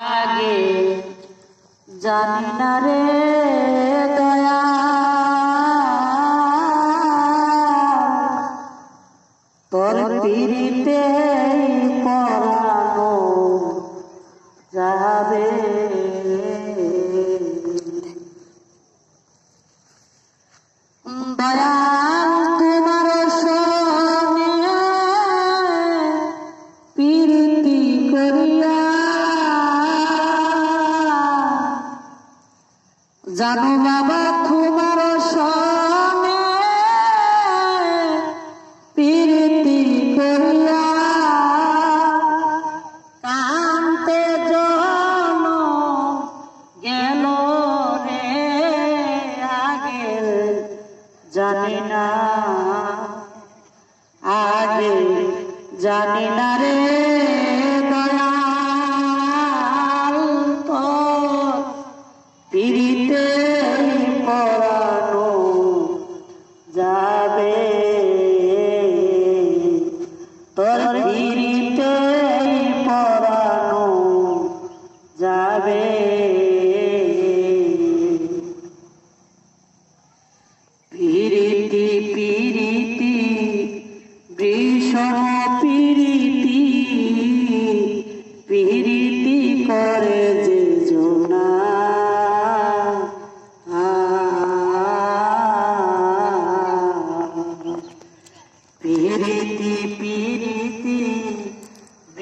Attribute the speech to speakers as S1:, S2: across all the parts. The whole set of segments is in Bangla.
S1: আগে জানি না রে কানু বাবা তোমার সনে প্রীতি করিয়া কান্তে জন গেল রে আগে, জানি না, আগে জানি না রে।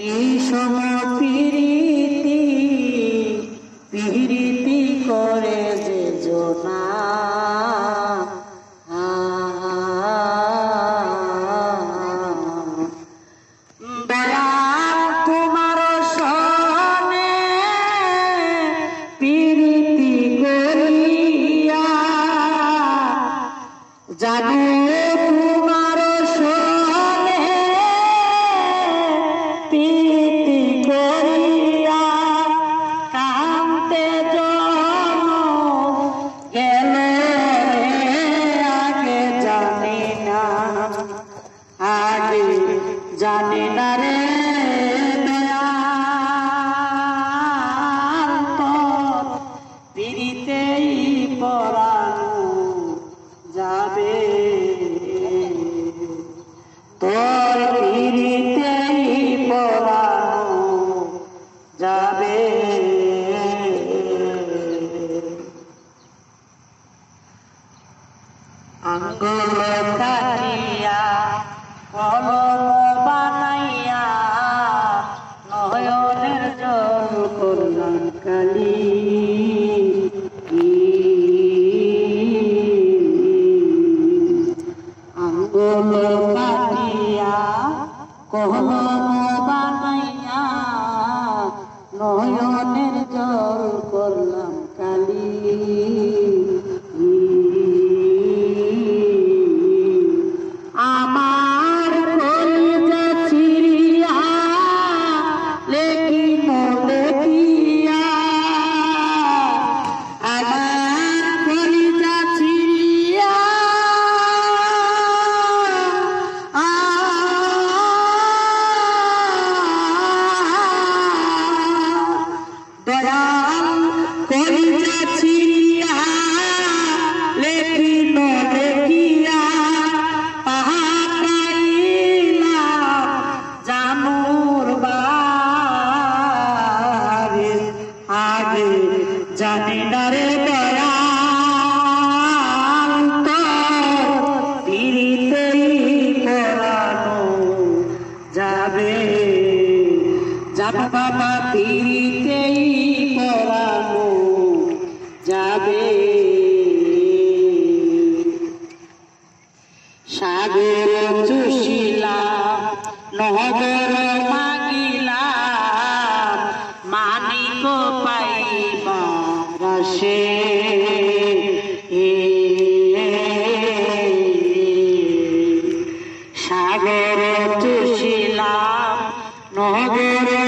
S1: এই সময় করুণা কালী। গো পাই মারাসে সাগর তুষিলাম নগর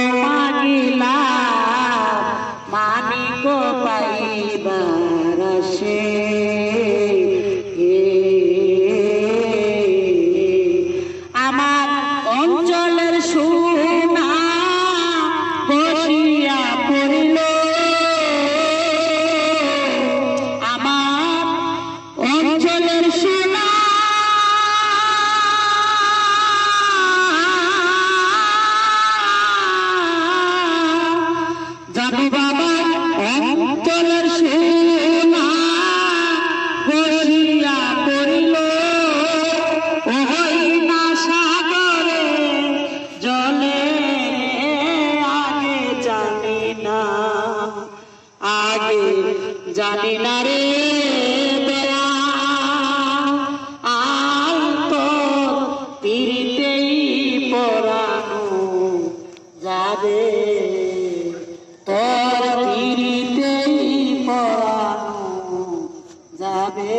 S1: জানি না রে তো পিড়িতেই যাবে। যাবে।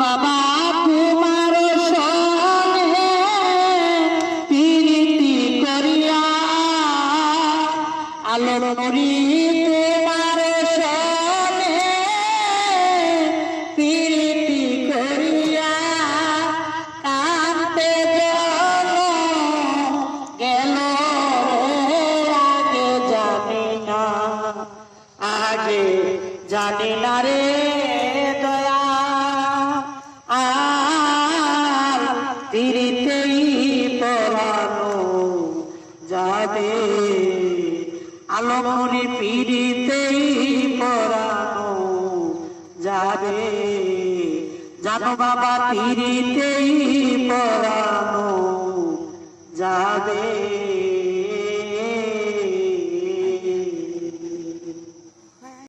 S1: বাবা তোমার সঙ্গে প্রীতি করিয়া আলোর মরি জানি না রে দয়া। আর পরানো যাবে। আলমরি পিড়িতেই পরানো যাবে। জানো বাবা তিরিতেই পরানো যাবে।